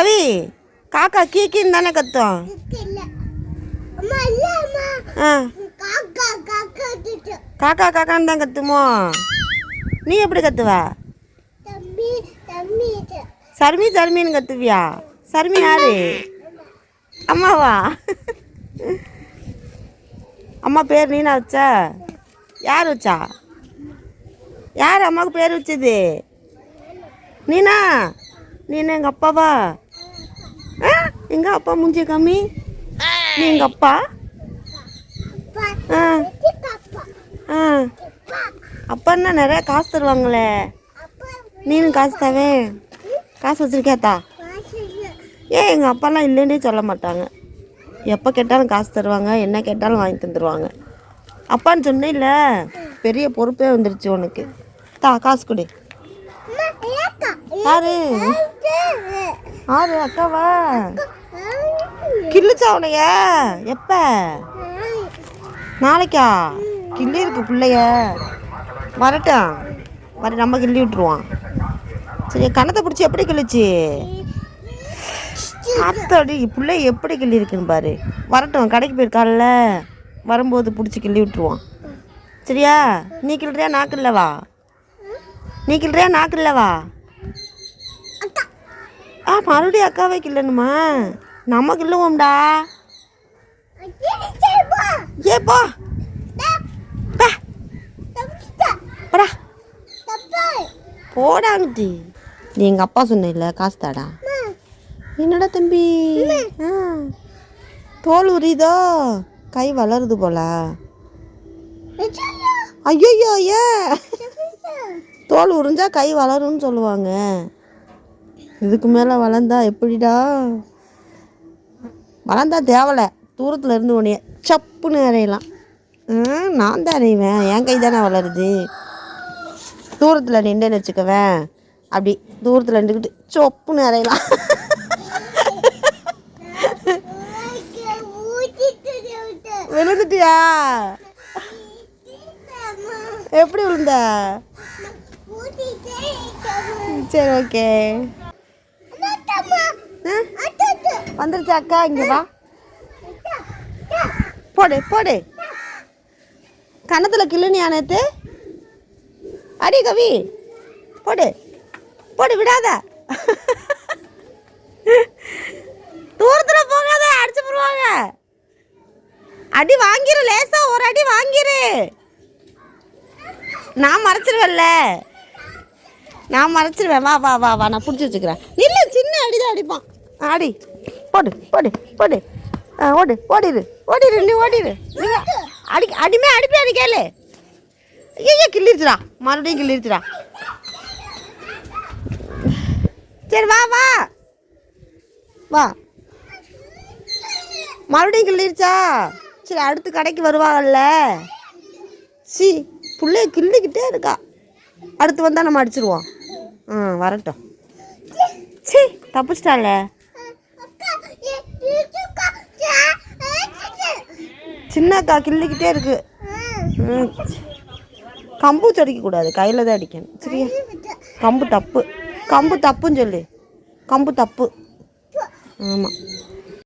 கவி காக்கா கீக்கின்னு தானே கத்தும். காக்கா காக்கான்னு தான் கத்துமோ? நீ எப்படி கத்துவ? சர்மி சர்மின்னு கத்துவியா? சர்மி யாரு? அம்மாவா? அம்மா பேர் நீனா வச்சா? யார் வச்சா? யார் அம்மாவுக்கு பேர் வச்சது? நீனா? நீனா எங்கள் அப்பாவா? எங்கள் அப்பா மூஞ்சி கம்மி நீ எங்கள் அப்பா? ஆ. ஆ. அப்பான்னா நிறைய காசு தருவாங்களே? நீனும் காசு தாவே? காசு வச்சிருக்கியாத்தா ஏன் எங்கள் அப்பாலாம் இல்லைன்னே சொல்ல மாட்டாங்க. எப்போ கேட்டாலும் காசு தருவாங்க என்ன கேட்டாலும் வாங்கி தந்துடுவாங்க அப்பான்னு சொன்னேன்ல பெரிய பொறுப்பே வந்துருச்சு உனக்கு. தா காசு கொடு. யாரு? யாரு? அக்காவா? கிள்ளுச்சா உனைய எப்ப? நாளைக்கா? கிள்ளி இருக்கு பிள்ளைய. வரட்டும். வர நம்ம கிள்ளி விட்டுருவான் சரி கணத்தை பிடிச்சி எப்படி கிள்ளுச்சு? அத்தடி பிள்ளை எப்படி கிள்ளி இருக்குன்னு பாரு. வரட்டும் கடைக்கு போயிருக்காள்ல. வரும்போது பிடிச்சி கிள்ளி விட்டுருவான் சரியா? நீ கிள்றியா நாக்கு கிள்ளவா? நீ கிள்றியா நாக்கு கிள்ளவா? ஆ மறுபடியும் அக்காவே கிள்ளணுமா? நமக்கு இல்லவோம்டா ஏ போ. பா, போடா. போடாங்கட்டி நீ எங்கள் அப்பா சொன்ன காசு தாடா. என்னடா தம்பி? ஆ. தோல் உரியுதோ? கை வளருது போல. ஐயோ ஏ. தோல் உறிஞ்சா கை வளரும்னு சொல்லுவாங்க. இதுக்கு மேலே வளர்ந்தா எப்படிடா? வளர்ந்தா தேவலை. தூரத்தில் இருந்து உடனே சப்புன்னு அறையலாம். நான் தான் அறைவேன். என் கை தானே வளருது. தூரத்தில் நின்றுன்னு வச்சுக்குவேன். அப்படி தூரத்தில் நின்றுக்கிட்டு சொப்புன்னு அறையலாம். விழுந்துட்டியா? எப்படி விழுந்த? சரி ஓகே. வந்துருச்சு அக்கா இங்கே வா. போடு போடு. கணத்தில் கிள்ளுனியா நேத்து அடி கவி போடு. போடு விடாத. தூரத்தில் போகாத அடிச்சு போடுவாங்க. அடி வாங்கிரு லேசா ஒரு அடி வாங்கிரு. நான் மறைச்சிருவேன்ல. நான் மறைச்சிருவேன். வா வா வா வா நான் பிடிச்சி வச்சுக்கிறேன். இல்லை சின்ன அடி தான் அடிப்பான். ஆடி. போடு போடு போடு. ஆ ஓடு ஓடிடு ஓடிடு நீ ஓடிடு நீ அடி அடிமே அடிப்பே அது கேளு. ஐயோ கிள்ளிருச்சுடா. மறுபடியும் கிள்ளிருச்சுடா. சரி வா வா. வா. மறுபடியும் கிள்ளிருச்சா? சரி அடுத்து கடைக்கு வருவாங்கல்ல. சி பிள்ளைய கிள்ளிக்கிட்டே இருக்கா. அடுத்து வந்தால் நம்ம அடிச்சிருவோம். ஆ வரட்டும். சி தப்பிச்சிட்டால சின்னக்கா கிள்ளிக்கிட்டே இருக்கு. ம். கம்பு அடிக்கக்கூடாது கையில் தான் அடிக்கணும். சரியா? கம்பு தப்பு. கம்பு தப்புன்னு சொல்லு. கம்பு தப்பு. ஆமாம்